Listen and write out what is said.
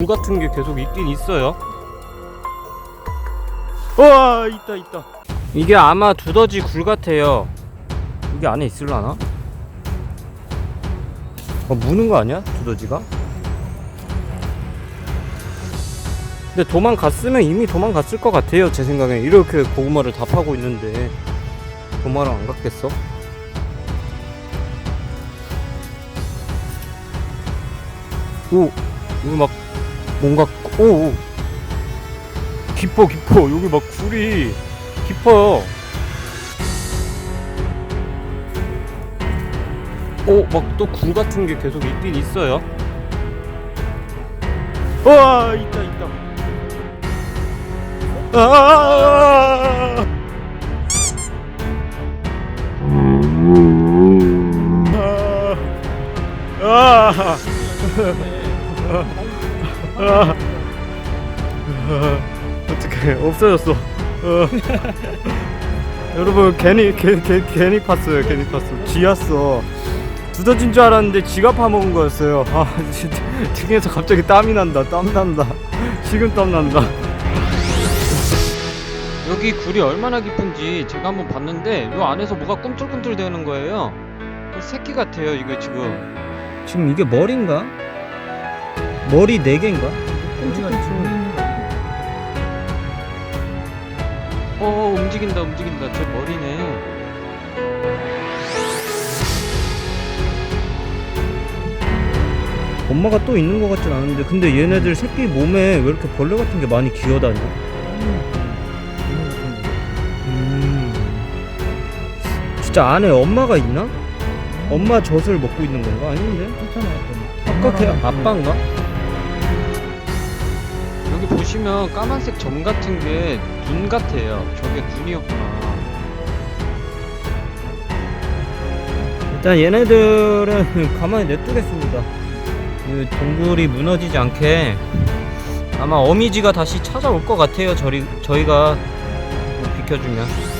물 같은 게 계속 있긴 있어요. 와 있다 있다. 이게 아마 두더지 굴 같아요. 이게 안에 있을라나? 어, 무는 거 아니야? 두더지가? 근데 도망갔으면 이미 도망갔을 것 같아요. 제 생각엔 이렇게 고구마를 다 파고 있는데 도망을 안 갔겠어? 오 여기 막 뭔가 오, 오. 깊어 깊어 여기 막 굴이. 깊어요 오막 또 굴 같은 게 계속 있긴 있어요. 와 있다 있다. 아. 아, 아, 어떡해 없어졌어. 어. 여러분 괜히 개, 개, 괜히 팠어요 괜히 팠어. 쥐였어. 두더진 줄 알았는데 쥐가 파먹은 거였어요. 아 진짜. 등에서 갑자기 땀이 난다 땀 난다. 식은 땀 난다. 여기 굴이 얼마나 깊은지 제가 한번 봤는데 이 안에서 뭐가 꿈틀꿈틀 되는 거예요? 그 새끼 같아요 이거 지금. 지금 이게 머리인가? 머리 4개인가? 어 움직인다 움직인다 저 머리네 엄마가 또 있는 것 같진 않은데 근데 얘네들 새끼 몸에 왜 이렇게 벌레 같은 게 많이 기어다녀? 음. 진짜 안에 엄마가 있나? 엄마 젖을 먹고 있는 건가? 아닌데? 아까 걔 아빠인가? 여기 보시면 까만색 점 같은 게둔 같아요. 저게 둔이었구나. 일단 얘네들은 가만히 냅두겠습니다. 그 동굴이 무너지지 않게 아마 어미지가 다시 찾아올 것 같아요. 저리, 저희가 뭐 비켜주면.